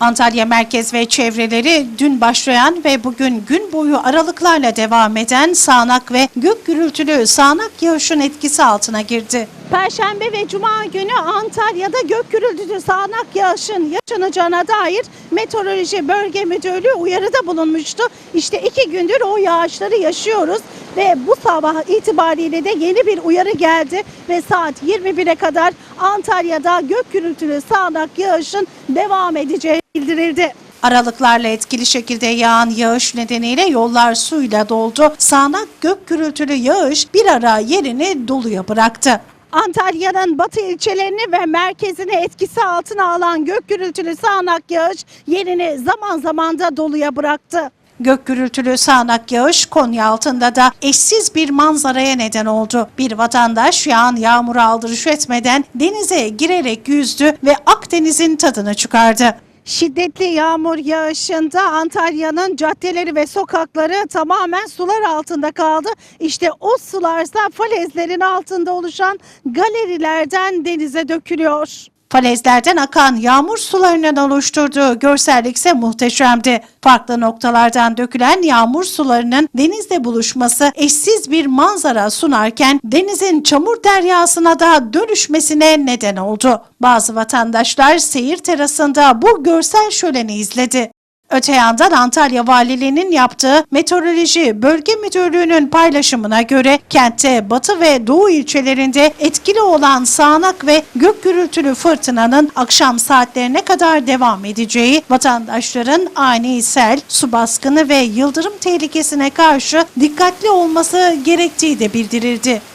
Antalya merkez ve çevreleri dün başlayan ve bugün gün boyu aralıklarla devam eden sağanak ve gök gürültülü sağanak yağışın etkisi altına girdi. Perşembe ve Cuma günü Antalya'da gök gürültülü sağanak yağışın yaşanacağına dair Meteoroloji Bölge Müdürlüğü uyarıda bulunmuştu. İşte iki gündür o yağışları yaşıyoruz ve bu sabah itibariyle de yeni bir uyarı geldi ve saat 21'e kadar Antalya'da gök gürültülü sağanak yağışın devam edeceği bildirildi. Aralıklarla etkili şekilde yağan yağış nedeniyle yollar suyla doldu. Sağanak gök gürültülü yağış bir ara yerini doluya bıraktı. Antalya'nın batı ilçelerini ve merkezini etkisi altına alan gök gürültülü sağanak yağış yerini zaman zaman da doluya bıraktı. Gök gürültülü sağanak yağış Konya altında da eşsiz bir manzaraya neden oldu. Bir vatandaş yağan yağmura aldırış etmeden denize girerek yüzdü ve Akdeniz'in tadını çıkardı. Şiddetli yağmur yağışında Antalya'nın caddeleri ve sokakları tamamen sular altında kaldı. İşte o sularsa falezlerin altında oluşan galerilerden denize dökülüyor. Falezlerden akan yağmur sularının oluşturduğu görsellik ise muhteşemdi. Farklı noktalardan dökülen yağmur sularının denizle buluşması eşsiz bir manzara sunarken denizin çamur deryasına da dönüşmesine neden oldu. Bazı vatandaşlar seyir terasında bu görsel şöleni izledi. Öte yandan Antalya Valiliği'nin yaptığı Meteoroloji Bölge Müdürlüğü'nün paylaşımına göre kentte batı ve doğu ilçelerinde etkili olan sağanak ve gök gürültülü fırtınanın akşam saatlerine kadar devam edeceği, vatandaşların ani sel, su baskını ve yıldırım tehlikesine karşı dikkatli olması gerektiği de bildirildi.